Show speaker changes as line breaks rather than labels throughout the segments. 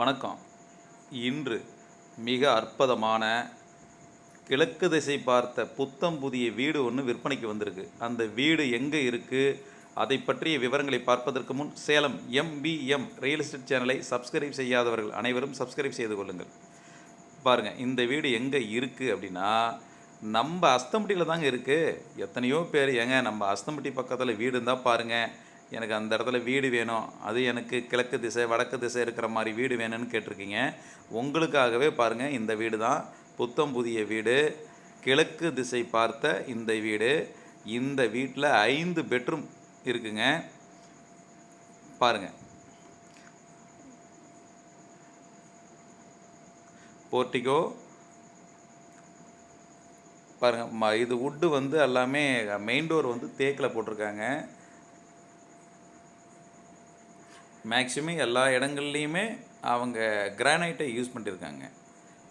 வணக்கம். இன்று மிக அற்புதமான கிழக்கு திசை பார்த்த புத்தம் புதிய வீடு ஒன்று விற்பனைக்கு வந்திருக்கு. அந்த வீடு எங்கே இருக்குது அதை பற்றிய விவரங்களை பார்ப்பதற்கு முன் சேலம் எம்பிஎம் ரியல் எஸ்டேட் சேனலை சப்ஸ்கிரைப் செய்யாதவர்கள் அனைவரும் சப்ஸ்கிரைப் செய்து கொள்ளுங்கள். பாருங்கள் இந்த வீடு எங்கே இருக்குது அப்படின்னா நம்ம அஸ்தம்பட்டியில் தாங்க இருக்குது எத்தனையோ பேர் ஏங்க நம்ம அஸ்தம்பட்டி பக்கத்தில் வீடு இருந்தால் பாருங்கள் எனக்கு அந்த இடத்துல வீடு வேணும். அது எனக்கு கிழக்கு திசை வடக்கு திசை இருக்கிற மாதிரி வீடு வேணும்னு கேட்டிருக்கீங்க. உங்களுக்காகவே பாருங்கள் இந்த வீடு தான். புத்தம் புதிய வீடு. கிழக்கு திசை பார்த்த இந்த வீடு. இந்த வீட்டில் ஐந்து பெட்ரூம் இருக்குங்க. பாருங்கள் போர்ட்டிகோ பாருங்கள் ம இது வுட்டு வந்து எல்லாமே மெயின் டோர் வந்து தேக்கில் போட்டிருக்காங்க. மேக்ஸிமம் எல்லா இடங்கள்லையுமே அவங்க கிரானைட்டை யூஸ் பண்ணியிருக்காங்க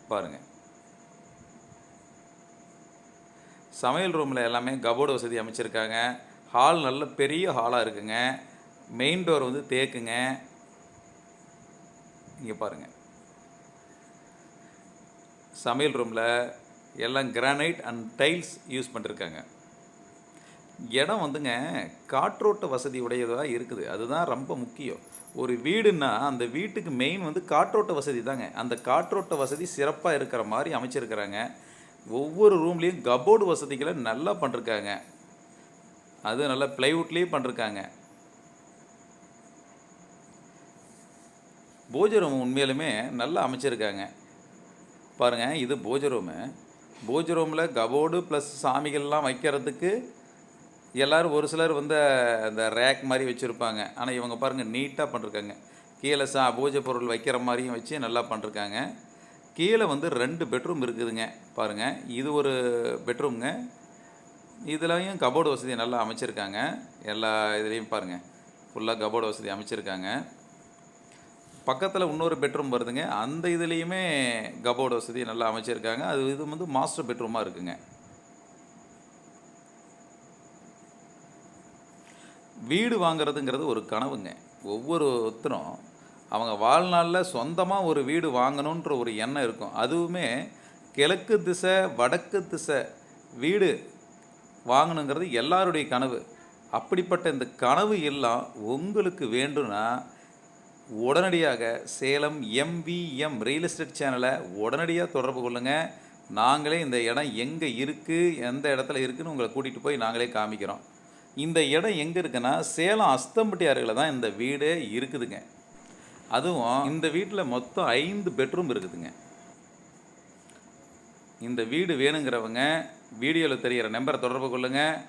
பாருங்கள் சமையல் ரூமில் எல்லாமே கபோர்டு வசதி அமைச்சிருக்காங்க. ஹால் நல்ல பெரிய ஹாலாக இருக்குங்க. மெயின் டோர் வந்து தேக்குங்க. இங்கே பாருங்கள் சமையல் ரூமில் எல்லாம் கிரானைட் அண்ட் டைல்ஸ் யூஸ் பண்ணிருக்காங்க. இடம் வந்துங்க காற்றோட்ட வசதி உடையதாக இருக்குது. அதுதான் ரொம்ப முக்கியம். ஒரு வீடுன்னா அந்த வீட்டுக்கு மெயின் வந்து காற்றோட்ட வசதி தாங்க. அந்த காற்றோட்ட வசதி சிறப்பாக இருக்கிற மாதிரி அமைச்சிருக்கிறாங்க. ஒவ்வொரு ரூம்லேயும் கபோர்டு வசதிகளை நல்லா பண்ணிருக்காங்க அது நல்லா ப்ளைவுட்லேயும் பண்ணிருக்காங்க போஜ ரூம் உண்மையிலுமே நல்லா அமைச்சிருக்காங்க. பாருங்கள் இது போஜ ரூமு போஜ ரூமில் கபோர்டு ப்ளஸ் சாமிகள்லாம் வைக்கிறதுக்கு எல்லோரும் ஒரு சிலர் வந்து அந்த ரேக் மாதிரி வச்சுருப்பாங்க. ஆனால் இவங்க பாருங்கள் நீட்டாக பண்ணிருக்காங்க. கீழே சா பூஜை பொருள் வைக்கிற மாதிரியும் வச்சு நல்லா பண்ணிருக்காங்க. கீழே வந்து ரெண்டு பெட்ரூம் இருக்குதுங்க பாருங்கள் இது ஒரு பெட்ரூம்ங்க இதுலையும் கபோர்டு வசதி நல்லா அமைச்சிருக்காங்க. எல்லா இதுலேயும் பாருங்கள் ஃபுல்லாக கபோர்டு வசதி அமைச்சிருக்காங்க. பக்கத்தில் இன்னொரு பெட்ரூம் வருதுங்க. அந்த இதுலேயுமே கபோர்டு வசதி நல்லா அமைச்சிருக்காங்க. அது இது வந்து மாஸ்டர் பெட்ரூமாக இருக்குங்க. வீடு வாங்குறதுங்கிறது ஒரு கனவுங்க. ஒவ்வொருத்தரும் அவங்க வாழ்நாளில் சொந்தமாக ஒரு வீடு வாங்கணுன்ற ஒரு எண்ணம் இருக்கும். அதுவுமே கிழக்கு திசை வடக்கு திசை வீடு வாங்கணுங்கிறது எல்லாருடைய கனவு. அப்படிப்பட்ட இந்த கனவு எல்லாம் உங்களுக்கு வேண்டும்னா உடனடியாக சேலம் எம்விஎம் ரியல் எஸ்டேட் சேனலை உடனடியாக தொடர்பு கொள்ளுங்கள் நாங்களே இந்த இடம் எங்கே இருக்குது எந்த இடத்துல இருக்குதுன்னு உங்களை கூட்டிகிட்டு போய் நாங்களே காமிக்கிறோம். இந்த இடம் எங்கே இருக்குன்னா சேலம் அஸ்தம்பட்டி அருகில் தான் இந்த வீடே இருக்குதுங்க. அதுவும் இந்த வீட்டில் மொத்தம் ஐந்து பெட்ரூம் இருக்குதுங்க. இந்த வீடு வேணுங்கிறவங்க வீடியோவில் தெரிகிற நம்பரை தொடர்பு கொள்ளுங்கள்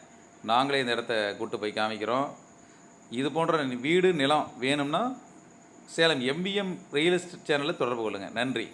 நாங்களே இந்த இடத்த கூட்டு போய் காமிக்கிறோம். இது போன்ற வீடு நிலம் வேணும்னா சேலம் எம்பிஎம் ரியல் எஸ்டேட் சேனலில் தொடர்பு கொள்ளுங்கள் நன்றி.